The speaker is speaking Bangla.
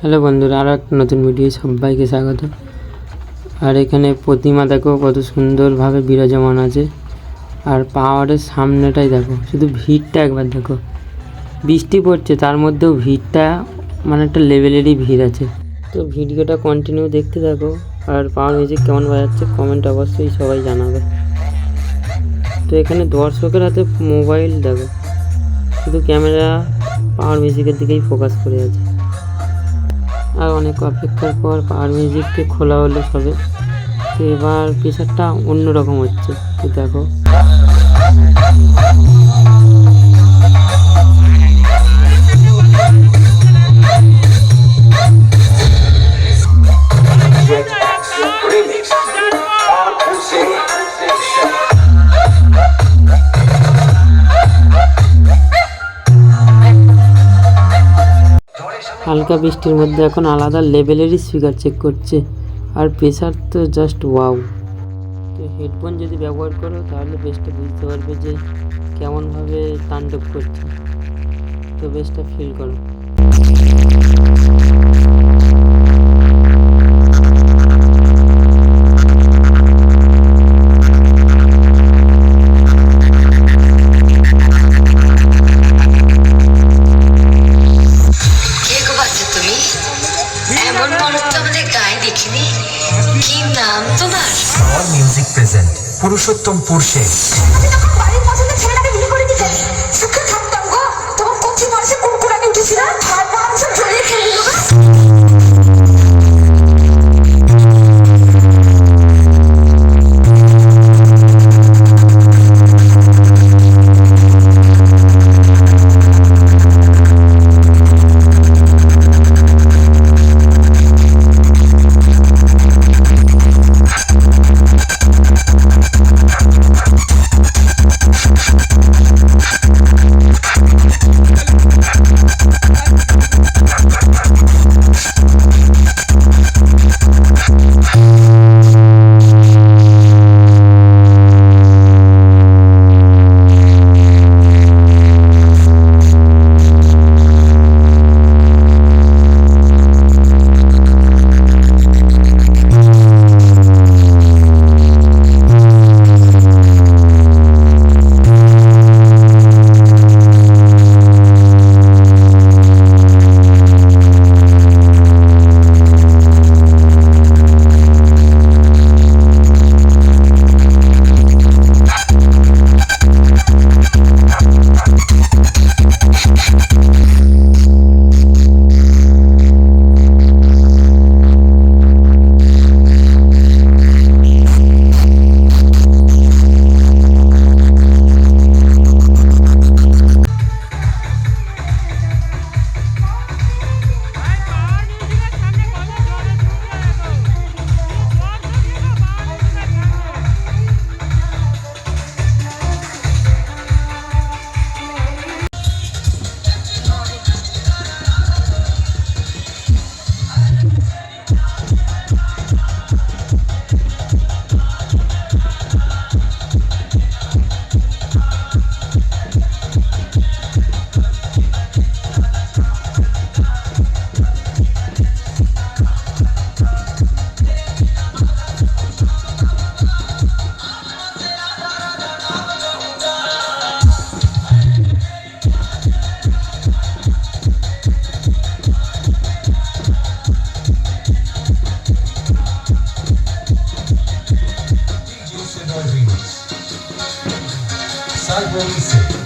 হ্যালো বন্ধুরা আরও একটা নতুন ভিডিও সবাইকে স্বাগত। আর এখানে প্রতিমা দেখো, কত সুন্দরভাবে বিরাজমান আছে। আর পাহাড়ের সামনেটাই দেখো, শুধু ভিড়টা একবার দেখো। বৃষ্টি পড়ছে, তার মধ্যেও ভিড়টা মানে একটা লেভেলেরই ভিড় আছে। তো ভিডিওটা কন্টিনিউ দেখতে থাকো, আর পাওয়ার মিউজিক কেমন বাজাচ্ছে কমেন্ট অবশ্যই সবাই জানাবে। তো এখানে দর্শকের হাতে মোবাইল দেখো, শুধু ক্যামেরা পাওয়ার মিউজিকের দিকেই ফোকাস করে আছে। আর অনেক অপেক্ষার পর পাওয়ার মিউজিককে খোলা হলো সবে। তো এবার প্রেশারটা অন্যরকম হচ্ছে। তো দেখো। হালকা বৃষ্টির মধ্যে এখন আলাদা লেভেলেরই স্পিকার চেক করছে। আর প্রেশার তো জাস্ট ওয়াও তো হেডফোন যদি ব্যবহার করো, তাহলে বেশটা বুঝতে পারবে যে কেমনভাবে তাণ্ডব করছে। তো বেশটা ফিল করো। এমন মনে তো আমাদের গায়ে দেখিনি। কি নাম তোমার? Music present Purushottam Sheikh. mensagem para você.